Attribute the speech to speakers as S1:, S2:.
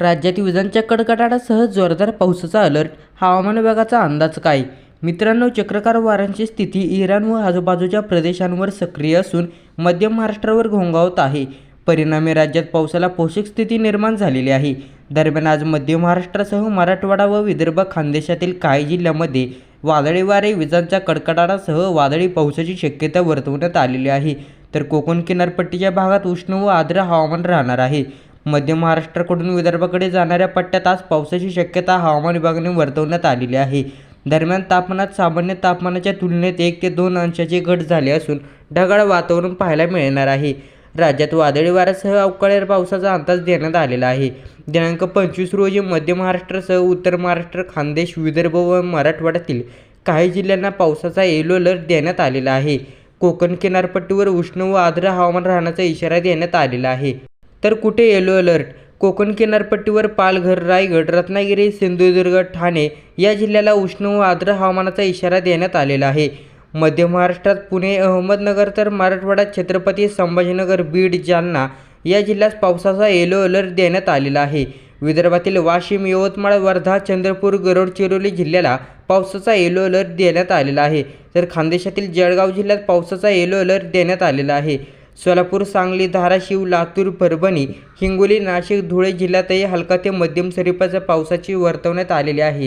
S1: राज्यात विजांच्या कडकडाटासह जोरदार पावसाचा अलर्ट हवामान विभागाचा अंदाज काय? मित्रांनो चक्रकार वाऱ्यांची स्थिती इराण व आजूबाजूच्या प्रदेशांवर सक्रिय असून मध्य महाराष्ट्रावर घोंगावत आहे. परिणामी राज्यात पावसाला पोषक स्थिती निर्माण झालेली आहे. दरम्यान आज मध्य महाराष्ट्रासह मराठवाडा व विदर्भ खानदेशातील काही जिल्ह्यांमध्ये वादळी वारे विजांच्या कडकडाटासह वादळी पावसाची शक्यता वर्तवण्यात आलेली आहे. तर कोकण किनारपट्टीच्या भागात उष्ण व आर्द्र हवामान राहणार आहे. मध्य महाराष्ट्राकडून विदर्भाकडे जाणाऱ्या पट्ट्यात आज पावसाची शक्यता हवामान विभागाने वर्तवण्यात आलेली आहे. दरम्यान तापमानात सामान्य तापमानाच्या तुलनेत एक ते दोन अंशाची घट झाली असून ढगाळ वातावरण पाहायला मिळणार आहे. राज्यात वादळी वाऱ्यासह अवकाळी पावसाचा अंदाज देण्यात आलेला आहे. दिनांक पंचवीस रोजी मध्य महाराष्ट्रासह उत्तर महाराष्ट्र खानदेश विदर्भ व मराठवाड्यातील काही जिल्ह्यांना पावसाचा येलो अलर्ट देण्यात आलेला आहे. कोकण किनारपट्टीवर उष्ण व आर्द्र हवामान राहण्याचा इशारा देण्यात आलेला आहे. तर कुठे येलो अलर्ट? कोकण किनारपट्टीवर पालघर रायगड रत्नागिरी सिंधुदुर्ग ठाणे या जिल्ह्याला उष्ण व आर्द्र हवामानाचा इशारा देण्यात आलेला आहे. मध्य महाराष्ट्रात पुणे अहमदनगर तर मराठवाडा छत्रपती संभाजीनगर बीड जालना या जिल्ह्यात पावसाचा येलो अलर्ट देण्यात आलेला आहे. विदर्भातील वाशिम यवतमाळ वर्धा चंद्रपूर गरोडचिरोली जिल्ह्याला पावसाचा येलो अलर्ट देण्यात आलेला आहे. तर खानदेशातील जळगाव जिल्ह्यात पावसाचा येलो अलर्ट देण्यात आलेला आहे. सोलापूर सांगली धाराशिव लातूर परभणी हिंगोली नाशिक धुळे जिल्ह्यातही हलका ते मध्यम स्वरूपाच्या पावसाची वर्तवण्यात आलेली आहे.